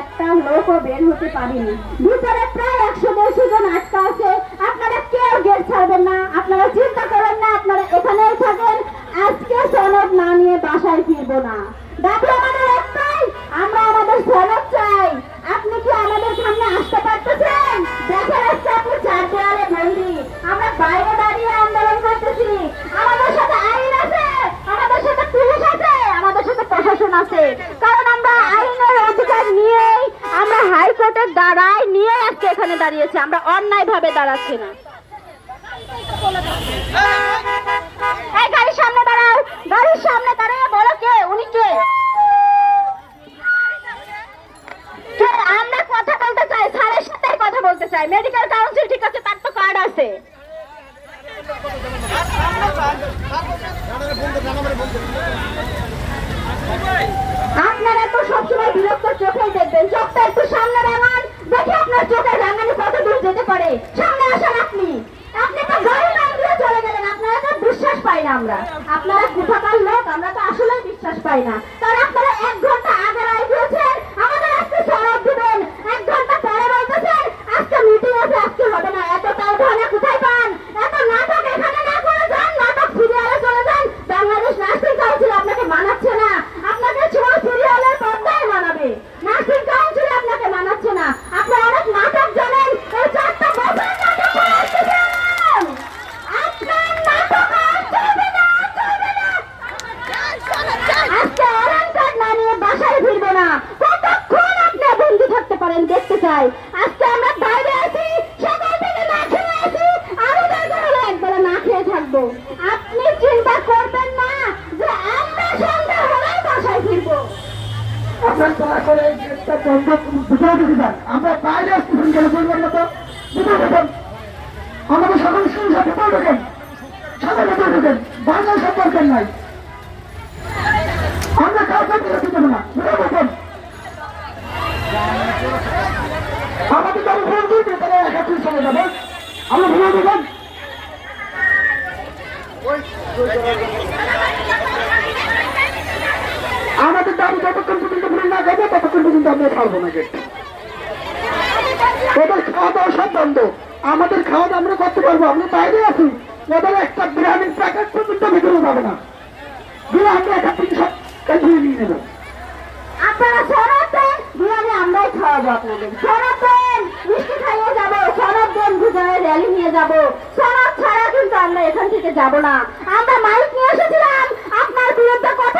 একটা লোকও বের হতে পারেনি। ভিতরে প্রায় একশো দেড়শো জন আটকা আছে, আপনারা কেউ গেট ছাড়বেন না, আপনারা চিন্তা করেন না, আপনারা এখানেই থাকেন, আজকে সনদ না নিয়ে বাসায় ফিরবো না। বাইরে দাঁড়িয়ে আন্দোলন করতেছি। আমাদের সাথে আইন আছে, আমাদের সাথে পুলিশ আছে, আমাদের সাথে প্রশাসন আছে। কারণ আমরা আইনের অধিকার নিয়েই আমরা হাইকোর্টের দ্বারাই নিয়ে আজকে এখানে দাঁড়িয়েছি। আমরা অন্যায় ভাবে দাঁড়াচ্ছি না। এই গাড়ির সামনে দাঁড়াও, গাড়ির সামনে দাঁড়িয়ে বলো কে, উনি কে? আমরা কথা বলতে চাই, স্যারের সাথে কথা বলতে চাই। মেডিকেল কাউন্সিল ঠিক আছে, তার তো কার্ড আছে। আপনারা তো সবসময় বিরক্ত চোখেই দেখবেন। চোখটা একটু সামনে রাঙান, দেখি আপনার চোখের রাঙানি কত দূর যেতে পারে। সামনে আসেন আপনি। আপনি তো গাড়ি চলে গেলেন, আপনারা তো বিশ্বাস পাই না আমরা। আপনারা কোথাকার লোক, আমরা তো আসলে বিশ্বাস পাই না। কারণ আপনারা এক ঘণ্টা আগে রায় দিয়েছেন আমাদের আজকে সরব দিবেন এক ঘণ্টা পরে বলতেছেন আজকে মিটিং আছে আজকে হবে না এত তাও ভাড়া কোথায় পান এত নাটক এখানে না করে যান নাটক সিরিয়ালে চলে যান বাংলাদেশ নার্সিং কাউন্সিল আপনাকে মানাচ্ছে না আপনাকে ছোট সিরিয়ালের পর্দায় মানাবে নার্সিং কাউন্সিল আপনাকে মানাচ্ছে না আপনি অনেক নাটক জানেন এই চারটা বছর নাটক করে আসতেছেন আপনার নাটক আর চলবে না চলবে না আজকে অরেঞ্জ কার্ড না নিয়ে বাসায় ফিরবো না কতক্ষণ আপনি বন্দি থাকতে পারেন দেখতে চাই আজকে আমরা বাইরে আছি সকাল থেকে না খেয়ে আছি আরও দরকার হলে একবেলা না খেয়ে থাকব আপনি চিন্তা করবেন না যে আমরা সন্ধ্যা হলেই বাসায় ফিরবো। আপনার দয়া করে এই বন্ধ ভিতরে ঢুকে যান আমরা বাইরে আসতেছেন কেন বলবেন না তো? ভিতরে ঢুকেন আমাদের সকল শুরু ভিতরে ঢুকেন সাথে ভিতরে ঢুকেন বাংলা সম্পর্কের নাই। আমরা কাউকে বিরতি দেবো না ভিতরে ঢুকেন আমাদের করবে তারা চলে যাবে আমরা ভিতরে ঢুকেন আমাদের দাবি যতক্ষণ পর্যন্ত ভুল না খাবে ততক্ষণ পর্যন্ত আমরা ছাড়বো না গেট ওদের খাওয়া দাওয়া সব বন্ধ। আমাদের খাওয়া দাওয়া আমরা করতে পারব, আমরা বাইরে আছি। ওদের একটা বিরিয়ানির প্যাকেট পর্যন্ত ভিতরে যাবে না। দিয়ে আমরা একটা তিন সব কাজিয়ে নিয়ে নেব। আপনারা দেন বিরিয়ানি আমরাই খাওয়াবো আপনাদের সনদ বিজয়ে র্যালি নিয়ে যাব। সনদ ছাড়া কিন্তু আমরা এখান থেকে যাব না। আমরা মাইক নিয়ে এসেছিলাম। আপনার বিরুদ্ধে কথা